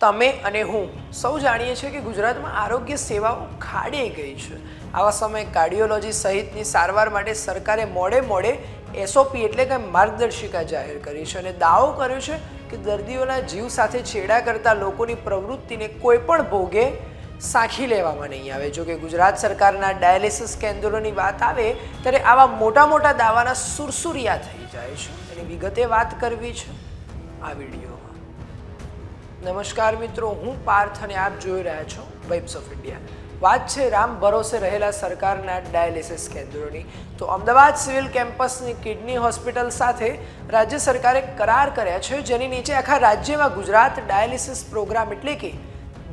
તમે અને હું સૌ જાણીએ છીએ કે ગુજરાતમાં આરોગ્ય સેવાઓ ખાડે ગઈ છે. આવા સમયે કાર્ડિયોલોજી સહિતની સારવાર માટે સરકારે મોડે મોડે એસઓપી એટલે કે માર્ગદર્શિકા જાહેર કરી છે અને દાવો કર્યો છે કે દર્દીઓના જીવ સાથે છેડા કરતા લોકોની પ્રવૃત્તિને કોઈ પણ ભોગે સાખી લેવામાં નહીં આવે. જો કે ગુજરાત સરકારના ડાયાલિસિસ કેન્દ્રોની વાત આવે, ત્યારે આવા મોટા મોટા દાવાના સુરસુરિયા થઈ જાય છે. એની વિગતે વાત કરવી છે આ વિડીયોમાં નમસ્કાર મિત્રો, હું પાર્થ અને આપ જોઈ રહ્યા છો વેબ્સ ઓફ ઇન્ડિયા વાત છે રામ ભરોસે રહેલા સરકારના ડાયાલિસિસ કેન્દ્રોની. તો અમદાવાદ સિવિલ કેમ્પસની કિડની હોસ્પિટલ સાથે રાજ્ય સરકારે કરાર કર્યા છે. જેની નીચે આખા રાજ્યમાં ગુજરાત ડાયાલિસિસ પ્રોગ્રામ એટલે કે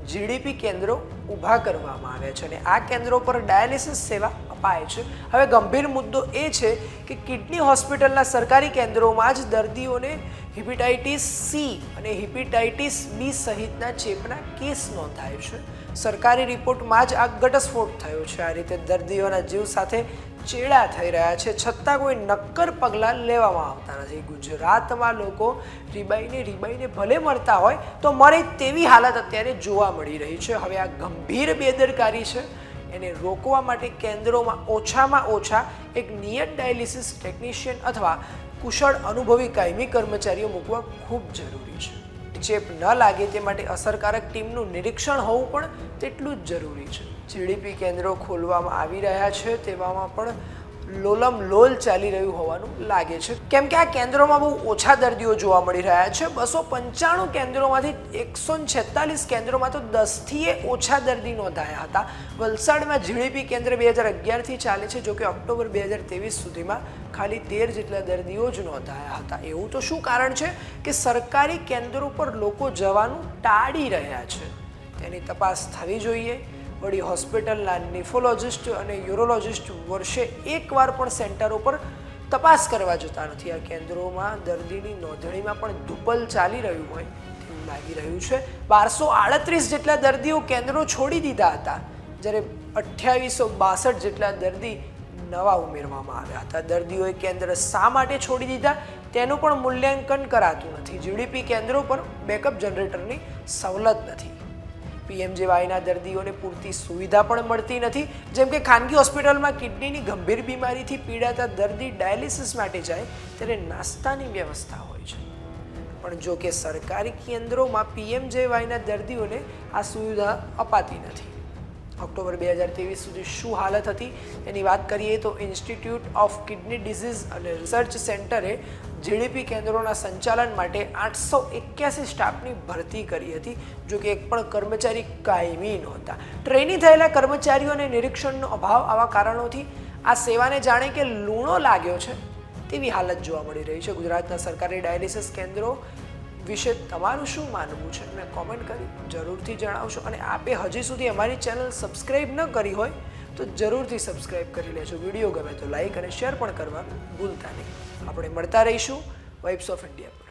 જીડીપી કેન્દ્રો ઊભા કરવામાં આવ્યા છે. અને આ કેન્દ્રો પર ડાયાલિસિસ સેવા અપાય છે. હવે ગંભીર મુદ્દો એ છે કે કિડની હોસ્પિટલના સરકારી કેન્દ્રોમાં જ દર્દીઓને હિપેટાઇટિસ સી અને હિપેટાઇટિસ બી સહિતના ચેપના કેસ નોંધાય છે. સરકારી રિપોર્ટમાં જ આ ઘટસ્ફોટ થયો છે. આ રીતે દર્દીઓના જીવ સાથે ચેડા થઈ રહ્યા છે. છતાં કોઈ નક્કર પગલાં લેવામાં આવતા નથી. ગુજરાતમાં લોકો રીબાઈને રીબાઈને ભલે મળતા હોય તો મરે તેવી હાલત અત્યારે જોવા મળી રહી છે. હવે આ ગંભીર બેદરકારી છે. એને રોકવા માટે કેન્દ્રોમાં ઓછામાં ઓછા એક નિયત ડાયાલિસિસ ટેકનિશિયન અથવા કુશળ અનુભવી કાયમી કર્મચારીઓ મૂકવા ખૂબ જરૂરી છે. ચેપ ન લાગે તે માટે અસરકારક ટીમનું નિરીક્ષણ હોવું પણ તેટલું જ જરૂરી છે. જીડીપી કેન્દ્રો ખોલવામાં આવી રહ્યા છે તેવામાં પણ લોલમ લોલ ચાલી રહ્યું હોવાનું લાગે છે. કેમ કે આ કેન્દ્રોમાં બહુ ઓછા દર્દીઓ જોવા મળી રહ્યા છે. બસો પંચાણું કેન્દ્રોમાંથી એકસો છેતાલીસ કેન્દ્રોમાં તો દસથીએ ઓછા દર્દી નોંધાયા હતા. વલસાડમાં જીડીપી કેન્દ્ર બે હજાર અગિયારથી ચાલે છે, જોકે ઓક્ટોબર બે હજાર ત્રેવીસ સુધીમાં ખાલી તેર જેટલા દર્દીઓ જ નોંધાયા હતા. એવું તો શું કારણ છે કે સરકારી કેન્દ્રો પર લોકો જવાનું ટાળી રહ્યા છે? તેની તપાસ થવી જોઈએ. વળી હોસ્પિટલના નેફોલોજિસ્ટ અને યુરોલોજિસ્ટ વર્ષે એકવાર પણ સેન્ટરો પર તપાસ કરવા જતા નથી. આ કેન્દ્રોમાં દર્દીની નોંધણીમાં પણ દુપલ ચાલી રહ્યું હોય તેવું લાગી રહ્યું છે. બારસો આડત્રીસ જેટલા દર્દીઓ કેન્દ્રો છોડી દીધા હતા, જ્યારે અઠ્યાવીસો બાસઠ જેટલા દર્દી નવા ઉમેરવામાં આવ્યા હતા. દર્દીઓએ કેન્દ્ર શા માટે છોડી દીધા તેનું પણ મૂલ્યાંકન કરાતું નથી. જીડીપી કેન્દ્રો પર બેકઅપ જનરેટરની સવલત નથી. પીએમજેવાયના દર્દીઓને પૂરતી સુવિધા પણ મળતી નથી. જેમ કે ખાનગી હોસ્પિટલમાં કિડનીની ગંભીર બીમારીથી પીડાતા દર્દી ડાયાલિસિસ માટે જાય ત્યારે નાસ્તાની વ્યવસ્થા હોય છે. પણ જો કે સરકારી કેન્દ્રોમાં પીએમજેવાયના દર્દીઓને આ સુવિધા અપાતી નથી. ઓક્ટોબર બે હજાર ત્રેવીસ સુધી શું હાલત હતી એની વાત કરીએ તો ઇન્સ્ટિટ્યૂટ ઓફ કિડની ડિઝીઝ અને રિસર્ચ સેન્ટરે જીડીપી કેન્દ્રોના સંચાલન માટે આઠસો એક્યાસી સ્ટાફની ભરતી કરી હતી, જો કે એક પણ કર્મચારી કાયમી નહોતા. ટ્રેની થયેલા કર્મચારીઓને નિરીક્ષણનો અભાવ આવા કારણોથી આ સેવાને જાણે કે લૂણો લાગ્યો છે તેવી હાલત જોવા મળી રહી છે. ગુજરાતના સરકારી ડાયાલિસિસ કેન્દ્રો વિશે તમારું શું માનવું છે? મેં કોમેન્ટ કરી જરૂરથી જણાવશો અને આપે હજી સુધી અમારી ચેનલ સબસ્ક્રાઈબ ન કરી હોય તો જરૂરથી સબસ્ક્રાઈબ કરી લેજો. વીડિયો ગમે તો લાઈક અને શેર પણ કરવા ભૂલતા નહીં. આપણે મળતા રહીશું વાઇબ્સ ઓફ ઇન્ડિયા